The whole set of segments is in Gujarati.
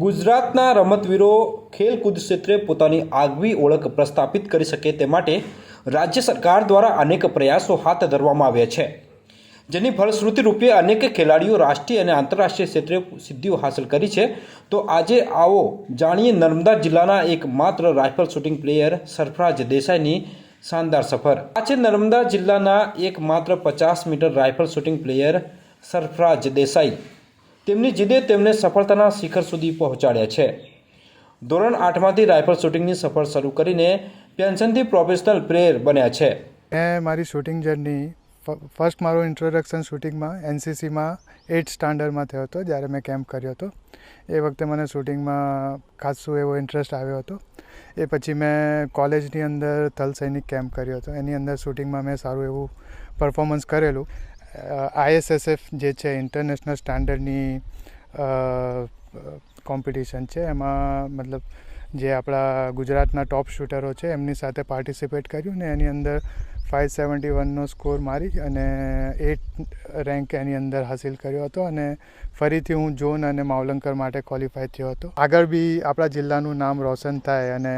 ગુજરાતના રમતવીરો ખેલકૂદ ક્ષેત્રે પોતાની આગવી ઓળખ પ્રસ્થાપિત કરી શકે તે માટે રાજ્ય સરકાર દ્વારા અનેક પ્રયાસો હાથ ધરવામાં આવ્યા છે. જેની ફળશ્રુતિરૂપે અનેક ખેલાડીઓ રાષ્ટ્રીય અને આંતરરાષ્ટ્રીય ક્ષેત્રે સિદ્ધિઓ હાંસલ કરી છે. તો આજે આવો જાણીએ નર્મદા જિલ્લાના એક માત્ર રાઇફલ શૂટિંગ પ્લેયર સરફરાજ દેસાઈની શાનદાર સફર. આ છે નર્મદા જિલ્લાના એકમાત્ર પચાસ metre rifle shooting player Sarfaraz Desai. તેમની જીદે તેમને સફળતાના શિખર સુધી પહોંચાડ્યા છે. ધોરણ આઠમાંથી રાઇફલ શૂટિંગની સફર શરૂ કરીને પેન્શનથી પ્રોફેશનલ પ્લેયર બન્યા છે. મેં મારી શૂટિંગ જર્ની ફર્સ્ટ મારો ઇન્ટ્રોડક્શન શૂટિંગમાં, એનસીસીમાં એઇટ સ્ટાન્ડર્ડમાં થયો હતો, જ્યારે મેં કેમ્પ કર્યો હતો. એ વખતે મને શૂટિંગમાં ખાસું એવો ઇન્ટરેસ્ટ આવ્યો હતો. એ પછી મેં કોલેજની અંદર થલ સૈનિક કેમ્પ કર્યો હતો. એની અંદર શૂટિંગમાં મેં સારું એવું પરફોર્મન્સ કરેલું. આઈએસએસએફ જે છે ઇન્ટરનેશનલ સ્ટાન્ડર્ડની કોમ્પિટિશન છે. એમાં મતલબ જે આપણા ગુજરાતના ટોપ શૂટરો છે, એમની સાથે પાર્ટિસિપેટ કર્યું ને એની અંદર ફાઇવ સેવન્ટી વનનો સ્કોર મારી અને એટ રેન્ક એની અંદર હાસિલ કર્યો હતો અને ફરીથી હું ઝોન અને માવલંકર માટે ક્વોલિફાય થયો હતો. આગળ બી આપણા જિલ્લાનું નામ રોશન થાય અને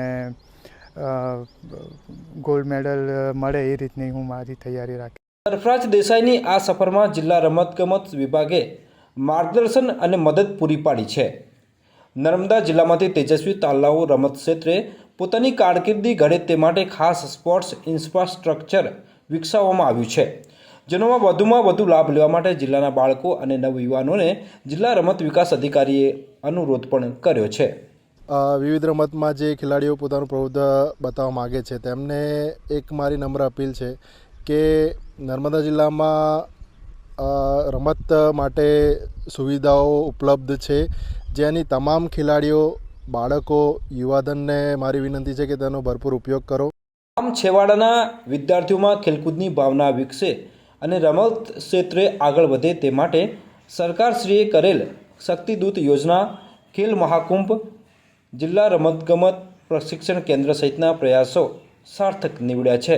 ગોલ્ડ મેડલ મળે એ રીતની હું મારી તૈયારી રાખી. સરફરાજ દેસાઈની આ સફરમાં જિલ્લા રમતગમત વિભાગે માર્ગદર્શન અને મદદ પૂરી પાડી છે. નર્મદા જિલ્લામાંથી તેજસ્વી તાલાઓ રમત ક્ષેત્રે પોતાની કારકિર્દી ઘડે તે માટે ખાસ સ્પોર્ટ્સ ઇન્ફ્રાસ્ટ્રક્ચર વિકસાવવામાં આવ્યું છે. જેનોમાં વધુમાં વધુ લાભ લેવા માટે જિલ્લાના બાળકો અને નવયુવાનોને જિલ્લા રમત વિકાસ અધિકારીએ અનુરોધ પણ કર્યો છે. વિવિધ રમતમાં જે ખેલાડીઓ પોતાનું પ્રભુત્વ બતાવવા માગે છે તેમને એક મારી નમ્ર અપીલ છે કે નર્મદા જિલ્લામાં રમત માટે સુવિધાઓ ઉપલબ્ધ છે. જેની તમામ ખેલાડીઓ, બાળકો, યુવાધનને મારી વિનંતી છે કે તેનો ભરપૂર ઉપયોગ કરો. આમ છેવાડાના વિદ્યાર્થીઓમાં ખેલકૂદની ભાવના વિકસે અને રમત ક્ષેત્રે આગળ વધે તે માટે સરકારશ્રીએ કરેલ શક્તિદૂત યોજના, ખેલ મહાકુંભ, જિલ્લા રમતગમત પ્રશિક્ષણ કેન્દ્ર સહિતના પ્રયાસો સાર્થક નીવડ્યા છે.